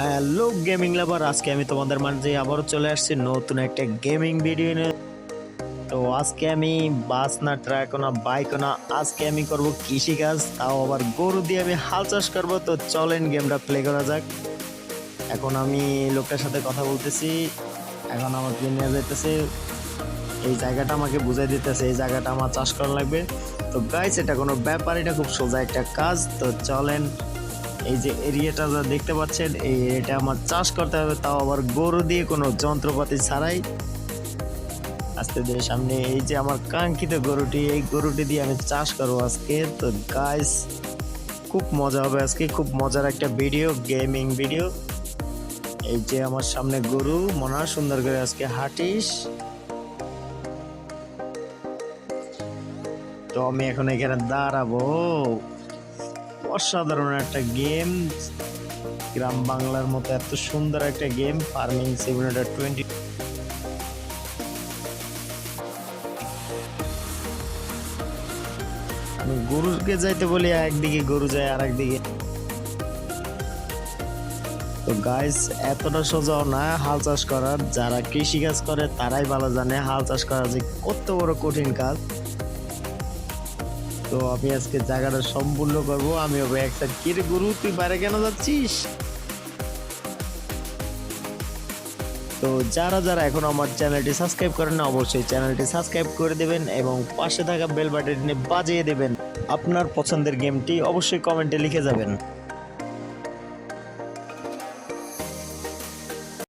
Hello gaming লাভার আজকে আমি তোমাদের মাঝে আবারও চলে আসছি নতুন একটা গেমিং ভিডিও নিয়ে। তো আজকে আমি বাস না ট্রাক না বাইক না আজকে আমি করব কৃষিকাজ তাও আবার গরু দিয়ে আমি হাল চাষ করব। তো চলেন গেমটা প্লে করা যাক। এখন আমি লোকটার সাথে কথা বলতেছি, এখন আমাকে নিয়ে যাইতেছে। এই জায়গাটা আমাকে বুঝাই দিতেছে, এই জায়গাটা আমার চাষ করা লাগবে। তো গাইস এটা কোনো ব্যাপার, এটা খুব সোজা একটা কাজ। তো চলেন এই যে এরিয়াটা যা দেখতে পাচ্ছেন, এই এটা আমার চাষ করতে হবে, তাও আবার গরু দিয়ে কোনো যন্ত্রপাতি ছাড়াই। আস্তে ধীরে সামনে এই যে আমার কাঙ্ক্ষিত গরুটি, এই গরুটি দিয়ে আমি চাষ করব আজকে। তো গাইস খুব মজা হবে আজকে, খুব মজার একটা ভিডিও গেমিং ভিডিও এই যে আমার সামনে গরু, মনে সুন্দর করে আজকে হাঁটিস। তো আমি এখন এখানে দাঁড়াবো। অসাধারণ একটা গেম। গ্রাম বাংলার মতো এত সুন্দর একটা গেম ফার্মিং সিমুলেটর টোয়েন্টি গরুকে যাইতে বলি, একদিকে গরু যায় আর একদিকে তো গাইস এতটা সোজাও না হাল চাষ করার। যারা কৃষি কাজ করে, তারাই ভালো জানে হাল চাষ করা যে কত বড় কঠিন কাজ। তো আমি আজকে জায়গাটা সম্পূর্ণ করব। আমি হবে একটা কিরে গরু, তুই বাইরে কেন যাচ্ছিস? তো যারা যারা এখন আমার চ্যানেলটি সাবস্ক্রাইব করেন না, অবশ্যই চ্যানেলটি সাবস্ক্রাইব করে দেবেন এবং পাশে থাকা বেল বাটনটি বাজিয়ে দেবেন। আপনার পছন্দের গেমটি অবশ্যই কমেন্টে লিখে যাবেন।